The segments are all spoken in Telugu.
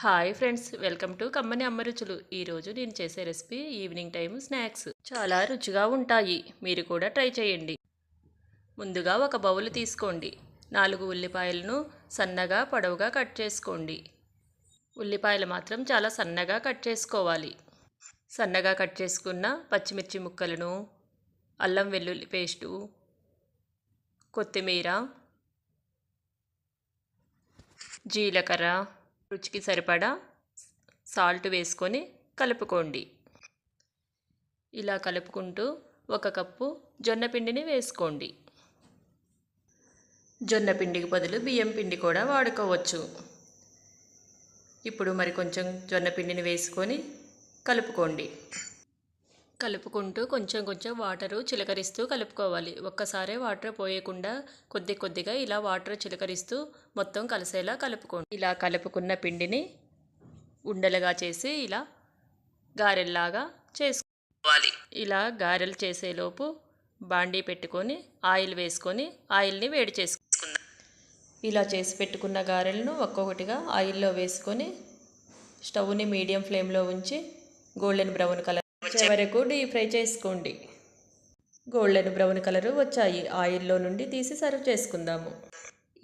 హాయ్ ఫ్రెండ్స్ వెల్కమ్ టు కమ్మని అమ్మ రుచులు. ఈరోజు నేను చేసే రెసిపీ ఈవినింగ్ టైం స్నాక్స్. చాలా రుచిగా ఉంటాయి. మీరు కూడా ట్రై చేయండి. ముందుగా ఒక బౌల్ తీసుకోండి. నాలుగు ఉల్లిపాయలను సన్నగా పొడవుగా కట్ చేసుకోండి. ఉల్లిపాయలు మాత్రం చాలా సన్నగా కట్ చేసుకోవాలి. సన్నగా కట్ చేసుకున్న పచ్చిమిర్చి ముక్కలను అల్లం వెల్లుల్లి పేస్టు కొత్తిమీర జీలకర్ర రుచికి సరిపడా సాల్ట్ వేసుకొని కలుపుకోండి. ఇలా కలుపుకుంటూ ఒక కప్పు జొన్న పిండిని వేసుకోండి. జొన్న పిండికి బదులు బియ్యం పిండి కూడా వాడుకోవచ్చు. ఇప్పుడు మరి కొంచెం జొన్న పిండిని వేసుకొని కలుపుకోండి. కలుపుకుంటూ కొంచెం కొంచెం వాటరు చిలకరిస్తూ కలుపుకోవాలి. ఒక్కసారే వాటర్ పోయకుండా కొద్ది కొద్దిగా ఇలా వాటర్ చిలకరిస్తూ మొత్తం కలిసేలా కలుపుకోండి. ఇలా కలుపుకున్న పిండిని ఉండలుగా చేసి ఇలా గారెల్లాగా చేసుకోవాలి. ఇలా గారెలు చేసేలోపు బాండీ పెట్టుకొని ఆయిల్ వేసుకొని ఆయిల్ని వేడి చేసుకుందాం. ఇలా చేసి పెట్టుకున్న గారెలను ఒక్కొక్కటిగా ఆయిల్లో వేసుకొని స్టవ్ని మీడియం ఫ్లేమ్లో ఉంచి గోల్డెన్ బ్రౌన్ కలర్ వచ్చే వరకు డీప్ ఫ్రై చేసుకోండి. గోల్డెన్ బ్రౌన్ కలర్ వచ్చాయి. ఆయిల్లో నుండి తీసి సర్వ్ చేసుకుందాము.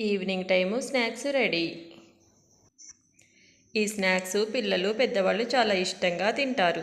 Evening time snacks ready. ఈ స్నాక్స్ పిల్లలు పెద్దవాళ్ళు చాలా ఇష్టంగా తింటారు.